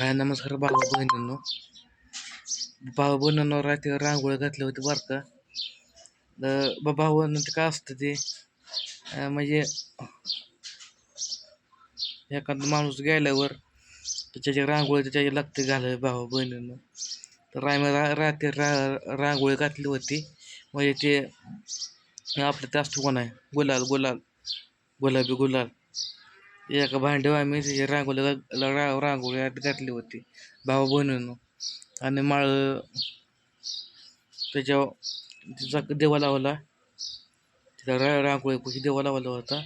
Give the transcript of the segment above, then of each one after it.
काय नमस्कार बाबा बहिणींनो बाबा बहिणींनो रात्री रांगोळी घातली होती बरं का. बाबा भाऊ ते काय असतं ते? म्हणजे एखादा माणूस गेल्यावर त्याच्या रांगोळी त्याच्या लागते घालाय भाऊ बहिणींनो तर आम्ही रा रात्री रा रांगोळी घातली होती. म्हणजे ते आपलं ते असतं कोण आहे? गुलाल गुलाल. गुलाबी गुलाल. एका भांड्यावर आम्ही त्याची रांगोळी रा- रांगोळी आत घातली होती. भाऊ बहिणीनं आणि माळ त्याच्या तिचा देवा लावला. तिला रा रांगोळी देवा लावला होता.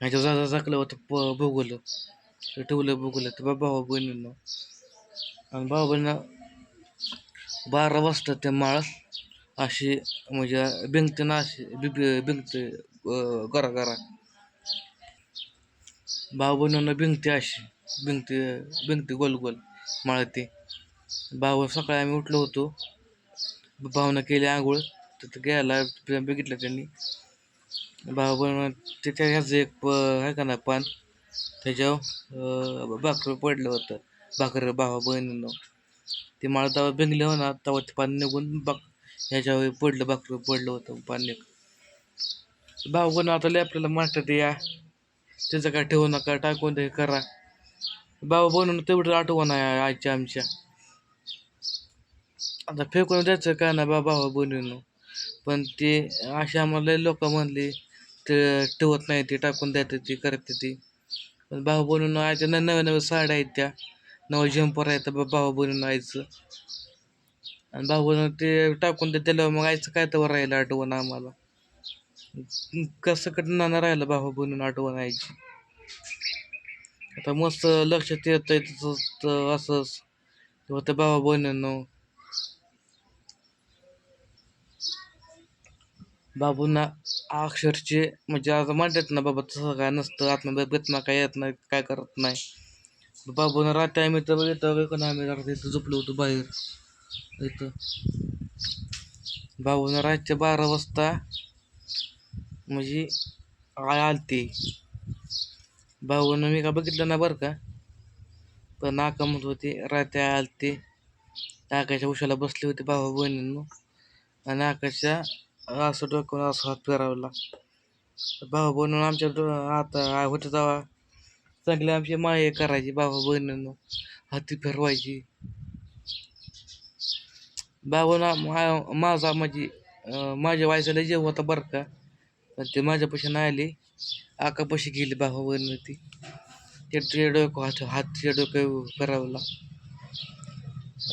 ह्याच्या जा झाकलं होतं प भोगलं. ठेवलं भोगलं. तर भाऊ बहिणीनं आणि भाऊ बहिणीनं बारा वाजता ते माळ अशी म्हणजे भिंगते अशी बि भिंगते गरा गरा भाऊ बहिणीनं भिंगते अशी भिंगती भिंगते गोल गोल माळते. भाऊ सकाळी आम्ही उठलो होतो. भावनं केली आंघोळ तिथं गेला बघितलं त्यांनी. भाऊ त्याच्या ह्याचं एक प आहे का ना पान? त्याच्यावर भाकर पडलं होतं. भाकर भावा बहिणीनं. ते माळ तेव्हा भिंगले हो ना तेव्हा ते पान निघून बाक ह्याच्यावर पडलं भाकर पडलं होतं पान निघ. भाऊ आता लय आपल्याला म्हणतात या. त्याचं काय ठेवू नका टाकून ते करा. बाबा बनवून तेवढं आठवण आहे आजच्या आमच्या. आता फेकून द्यायचं का ना बा भाऊ बनवून? पण ते अशी आम्हाला लोक म्हणली ते ठेवत नाही ते टाकून द्यायचं ती करते ती. पण भाऊ बनवून आयच्या न नव्या नव्या साड्या आहेत त्या. नवं जम्पर आहेत बा भाऊ बनवून आयचं. आणि भाऊ बनवून ते टाकून दे त्याला मग आयचं काय तर राहिलं आठवण आम्हाला. कसं नाना राहिलं भाऊ बनून आठवण आयची आता मस्त लक्षात येत आहे तसंच असंच होतं भावा बहिणींनो. बाबूंना अक्षरचे म्हणजे आता म्हणतात ना बाबा तसं काय नसतं आत्मबेतना काय येत नाही काय करत नाही. बाबूनं राहते आम्ही तर येतं का आम्ही राहते इथं झोपलो होतो बाहेर. इथं. बाबूनं रातच्या बारा वाजता म्हणजे आळ आलती. भाऊनं मी का बघितलं ना बरं का? पण नाका म्हणत होते रात्री आलते. आकाशच्या उशाला बसली होती भावा बहिणींनो. आणि आकाशच्या असं डोक्यावर असं हात फिरावला. भावा बहिणीनं आमच्या डो आता होते तेव्हा चांगली आमची माया करायची भावा बहिणींनो. हाती फिरवायची. भावाना माझा म्हणजे माझ्या वायसाला जेव होता बरं का? पण ते माझ्यापाशी नाही आली आकापाशी गेली बाबा बहिणी ती ते डोकं हात तिच्या डोकं करावला.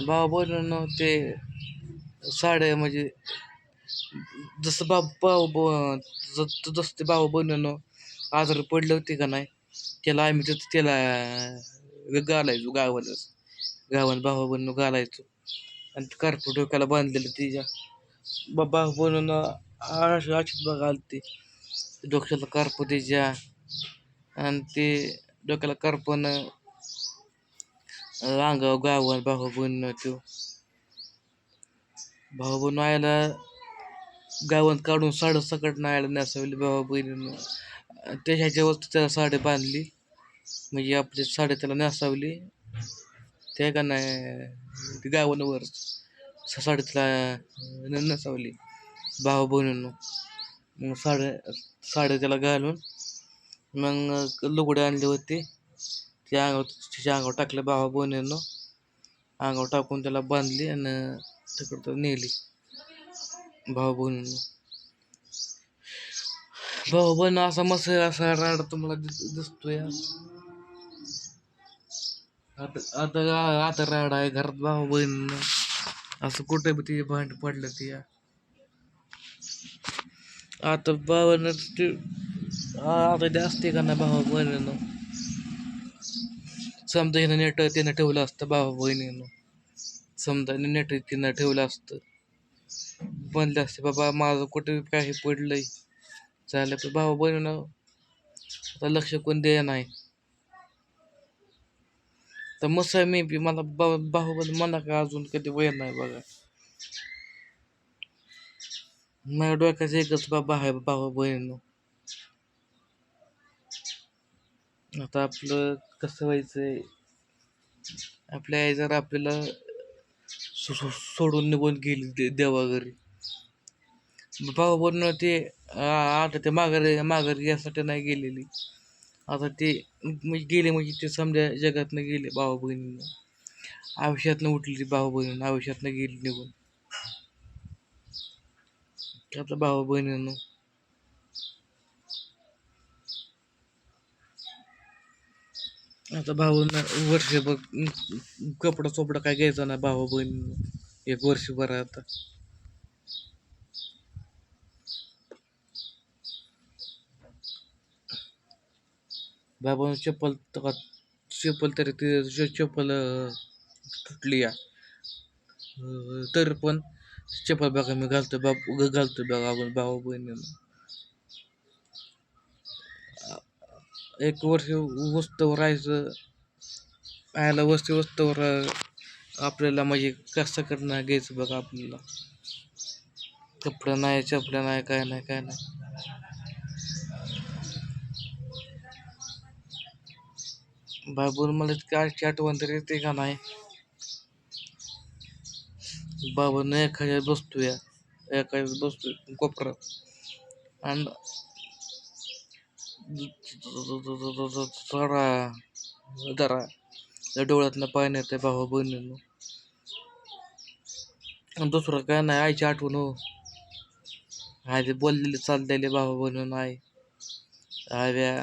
बाबा बहिणीनं ते साड्या म्हणजे जसं बा ब- जसं ते बाबा बनवणं आजारी पडले होते का नाही त्याला आम्ही तिथं त्याला घालायचो गावालाच गावात भावा बहिणीनं घालायचो. आणि कारपूर डोक्याला बांधलेलं तिच्या. बाबा बनून अशीच बघा ते डोक्याला करप तिच्या आणि ते डोक्याला कार्पन अंगावर गावन भाऊ बहिणीनं तो भाऊ बहीण आयला गावन काढून साडं सकट नायला नेसावली भाऊ बहिणीनं त्याच्या वस्तू त्याला साडी बांधली. म्हणजे आपली साडी त्याला नेसावली. ते का नाही ती गावांवर साडी त्याला नेसावली. भावा बहिणींनो. मग साड्या साड्या त्याला घालून मग लुगडे आणले होते. ते अंगावर तिच्या अंगावर टाकले भावा बहिणीनं. अंगावर टाकून त्याला बांधली आणि तिकडं नेली. भाऊ बहिणीनं. भाऊ बहिणी असा मस्त असा राड तुम्हाला दिस दिसतोय. आता आता आता राड आहे घरात भाऊ बहिणींना. असं कुठे बी ते भांड पडलं ते आता भावानं आता ते असते का ना भाऊ बहिणीनं समजा हिनं नेट तिनं ठेवलं असतं भाऊ बहिणीनं समजा नेट तिनं ठेवलं असतं बनलं असते बाबा माझं कुठे काही पडलंय झालं पण भाऊ बहिणीनं आता लक्ष कोण द्या नाही तर मस्त आहे मी बी मला बा बाहुबली मला का अजून कधी वय नाही बघा माझ्या डोक्याचं एकच बाबा आहे भाऊ बहिणीनं आता आपलं कसं व्हायचंय आपल्या आई जर आपल्याला सो- सोडून निघून गेली दे- देवाघरी भाऊ बहिण ते आता ते माघारी माघारी यासाठी नाही गेलेली आता ते म्हणजे गेले म्हणजे ते समजा जगातनं गेले भाऊ बहिणीनं आयुष्यातनं उठली भाऊ बहीण आयुष्यातनं गेली निघून आता भाऊ बहिणीनं आता भाऊंना वर्षभर कपडा चोपडा काय घ्यायचा ना भाऊ बहीण एक वर्षभर आता बाबा चप्पल चप्पल तरी ते चप्पल तुटली या तर पण चप्पल बघा मी घालतो बाप ग- घालतो बघा आपण भाऊ बहिणीनं एक वर्ष वस्तूवर राहायचं आयला वस्ती वस्तूवर अं, आपल्याला म्हणजे कसं करणं घ्यायचं बघा आपल्याला कपडं नाही चपल्या नाही काय नाही काय नाही बाबून मला काय आठवण तरी येते का नाही बाबांना एखाद्या बसतोया एखाद्या बसतोय कोपऱ्यात आणि जरा जरा त्या डोळ्यातनं पाणी येते भावा बहिणीनं आणि दुसरं काय नाही आईची आठवण हो आधी बोललेले चाललेले भावा बहिणीनं आई आव्या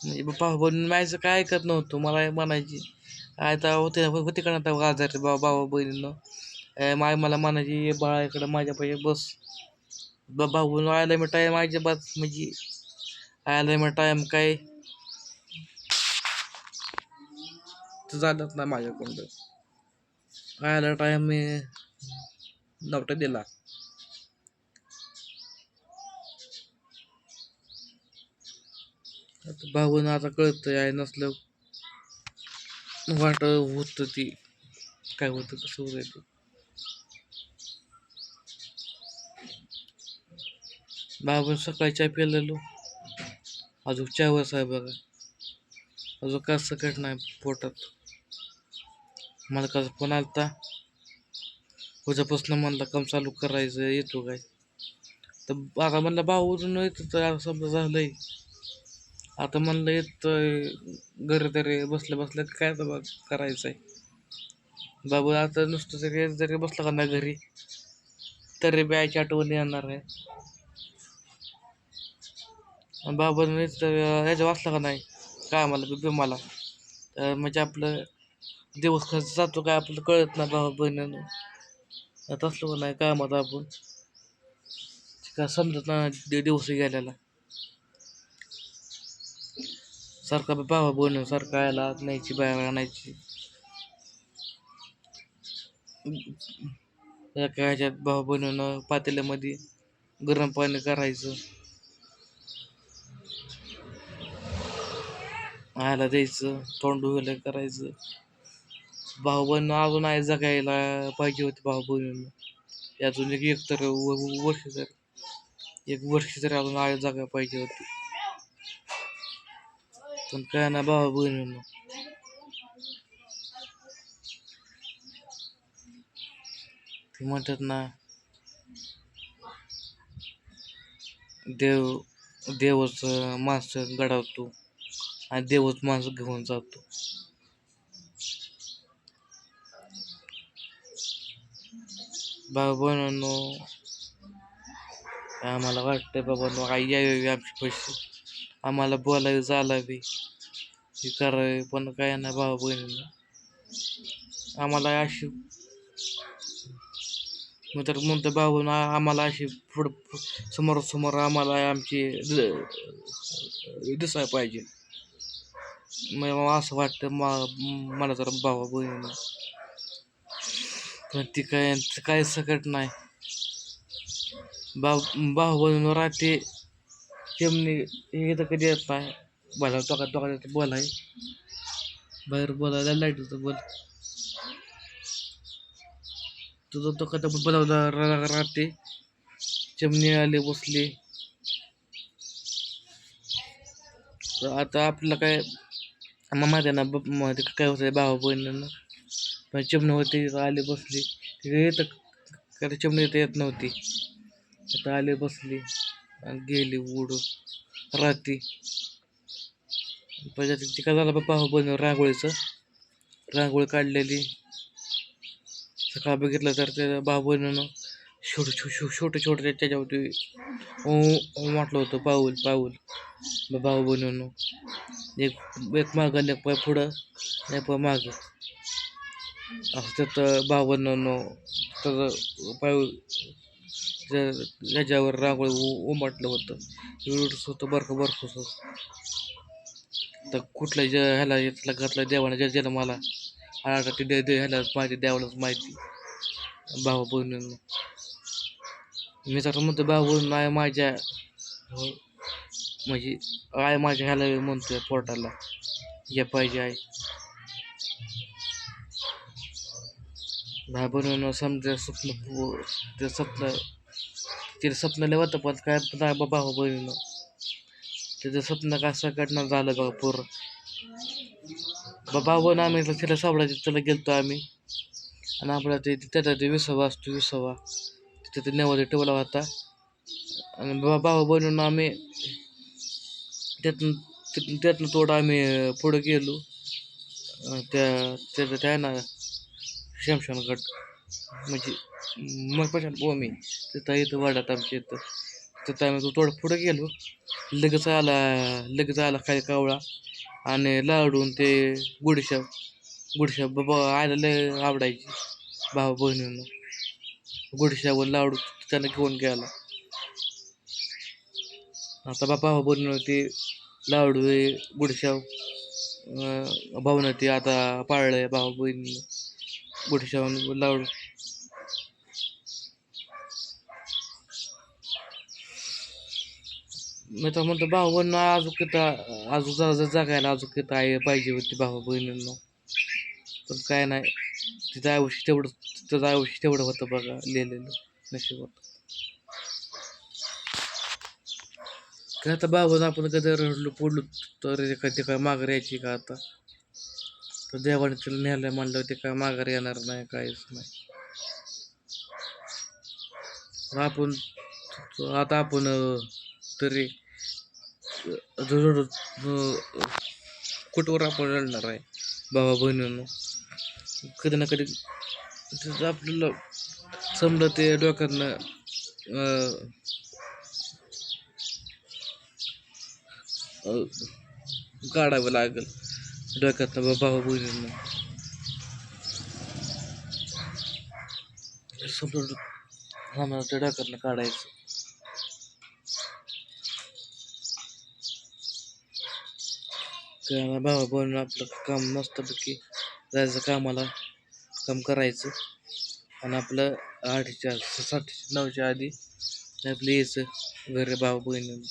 म्हणजे भाऊ बहिणी माझं काय ऐकत नव्हतं मला म्हणायची आय तर होते होते का ना आजारी बाबा भावा बहिणीनं माय मला म्हणायची बाळाकडं बाळा इकडं माझ्या पाहिजे बस भाऊ आयला म्हणजे, मी टाईम माझ्या बस म्हणजे आयला मी टाईम काय? तर झालंच नाही माझ्याकडं आयला टाईम मी नवटा दिला. आता भाऊन आता कळतं आहे नसलं वाट होतं ती. काय होतं कसं होतं बाबून सकाळी चहा पिलेलो. अजून चायवरच आहे बघा. अजून का सकट नाही पोटात. मला कसं फोन आलता. उद्यापासून म्हणला काम चालू करायचं येतो काय? तर आता म्हणलं भाऊ अजून येतो तर समजा झालंय. आता म्हणलं येतं घरी तरी बसल्या बसल्या काय तर करायचं आहे बाबू आता नुसतं तरी जरी बसला का ना घरी तरी बायची आठवण येणार आहे. आणि बाबा वाचला का नाही? काय मला बी मला तर म्हणजे आपलं दिवस खर्च जातो काय आपलं कळत नाही भाऊ बहिणीनं. तसलं का नाही काय मत आपण. काय समजत नाही दिवस गेलेला. सारखा भावा बहिणी सारखा यायला आणायची बाहेर आणायची. एका ह्याच्यात भाऊ बहिणीनं पातेल्यामध्ये गरम पाणी करायचं. आयला द्यायचं तोंड धुवायला करायचं. भाऊ बहीण अजून आहे जगायला पाहिजे होती भाऊ बहिणीनं अजून एक एक तर व- वर्ष तर एक वर्ष तरी अजून आहे जगायला पाहिजे होती. पण काय ना भाऊ बहिणीनं ते म्हणतात ना देव देवच माणसं घडवतो. आणि देवच माणसं घेऊन जातो. बाबांनो आम्हाला वाटतंय बाबा आई यावी आमचे पैसे. आम्हाला बोलावी चालावी हे करावे पण काय नाही भावा बहिणींना आम्हाला अशी मी तर म्हणतो भाऊ आम्हाला अशी पुढं समोर समोर आम्हाला आमची दिसाय दिसायला पाहिजे. मग असं वाटतं मा मला जरा भावा बहिणीनं पण ती काय काय सकट नाही. बा भाऊ बहिणीनं राहते. चिमणी हे तर कधी येत नाही. बोला दोघा दोघा बोलाय. बाहेर बोलायला लाईटीचं बोल. तुझं तो कथा बोलावला राहते. चिमणी आले बसले. तर आता आपल्याला काय मग माझ्या ना मग ते काय होतं भावा बहिणींना पण चिमणं होती आली बसली. तिथे येतं काय चिमणी येतं येत नव्हती. इथं आली बसली गेली उडून रात्री. पहिले ती काय झालं भाऊ बहिणी रांगोळीचं रांगोळी काढलेली. सकाळ बघितलं तर ते भाऊ बहिणीनं छोटे छो छोटे छोटे त्याच्यावरती ऊ म्हटलं होतं पाऊल पाऊल. भाऊ बहिणीनं. एक एक मागं एक पाय पुढं एक पाय मागं. असं त्यात बावन्न तर पाय पाऊल याच्यावर रांगोळी उ- उमटलं होतं. एवढंच होतं बरं बरं तर कुठल्या ज्या ह्याला यातला घातला देवाने ज्या ज्याला मला आता ते दे दे ह्याला माहिती देवालाच माहिती. भाऊ बहिणींना मी तर म्हणतो भाऊ नाही आहे माझ्या म्हणजे आहे माझ्या ह्याला म्हणतोय पोटाला? या पाहिजे आहे भाऊ बहिणीनं समजा स्वप्न, ते स्वप्न तिथे स्वप्न लय नाही भाऊ बहिणीनं. त्याचं स्वप्न कसं घडणार झालं बघा पूर्ण बाबा आम्ही इथं तिला सापडायचं त्याला गेलतो आम्ही. आणि आपला ते त्याचा ते विसावा असतो, विसावा. होता. आणि बा भावा बनवून आम्ही त्यातून तिथून त्यातनं थोडं आम्ही पुढं गेलो. त्या त्याचं त्या आहे? ना शमशानगड म्हणजे मग पशान मी तिथं इथं वाढत आमच्या इथं. तिथं आम्ही थोडं पुढं गेलो. लगेच आला लगेच आला काही कावळा आणि लाडून ते गुडशाप गुडशाप बाबा आयला लय आवडायची. भाऊ बहिणीनं. गुडशावर लाडू त्यानं घेऊन गेला. आता बाबा भाऊ बहिणीनं लाडू आहे गुडशाव भाऊनं ते आता आहे भाऊ बहिणीनं. गुडशाव लाडू. मी तर म्हणतो भाऊ बहिण अजून किती अजून जरा जगायला अजून किती आहे पाहिजे होती भाऊ बहिणींना. पण काय नाही तिथं आयुष्य तेवढं तिथं आयुष्य तेवढं होतं बघा लिहिलेलं नशिबात. का आता बाबा आपण कधी रडलो पडलो तर ते काय ते काय माघार यायची का आता? तर देवाने तिला न्यायला म्हणलं ते काय माघार येणार नाही काहीच नाही. आपण आता आपण तरी कुठवर आपण रडणार आहे बाबा बहिणीनं? कधी ना कधी आपल्याला समजा ते डोक्यातनं काढावं लागेल. डोक्यातनं बा- भावा बहिणींना समजा आम्हाला त्या डोक्यातनं काढायचं. कारण भावा बहिणी आपलं काम मस्तपैकी जायचं कामाला काम करायचं. आणि आपलं आठच्या सातच्या नऊच्या आधी आपलं यायचं घरी भाऊ बहिणी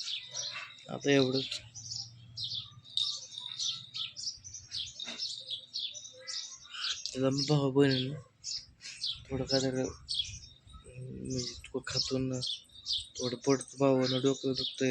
आता एवढंच. त्याचा भाऊ बहिणीनं थोडं काय म्हणजे थोडं खातून थोडं पडतं भावानं डोकं दुखतं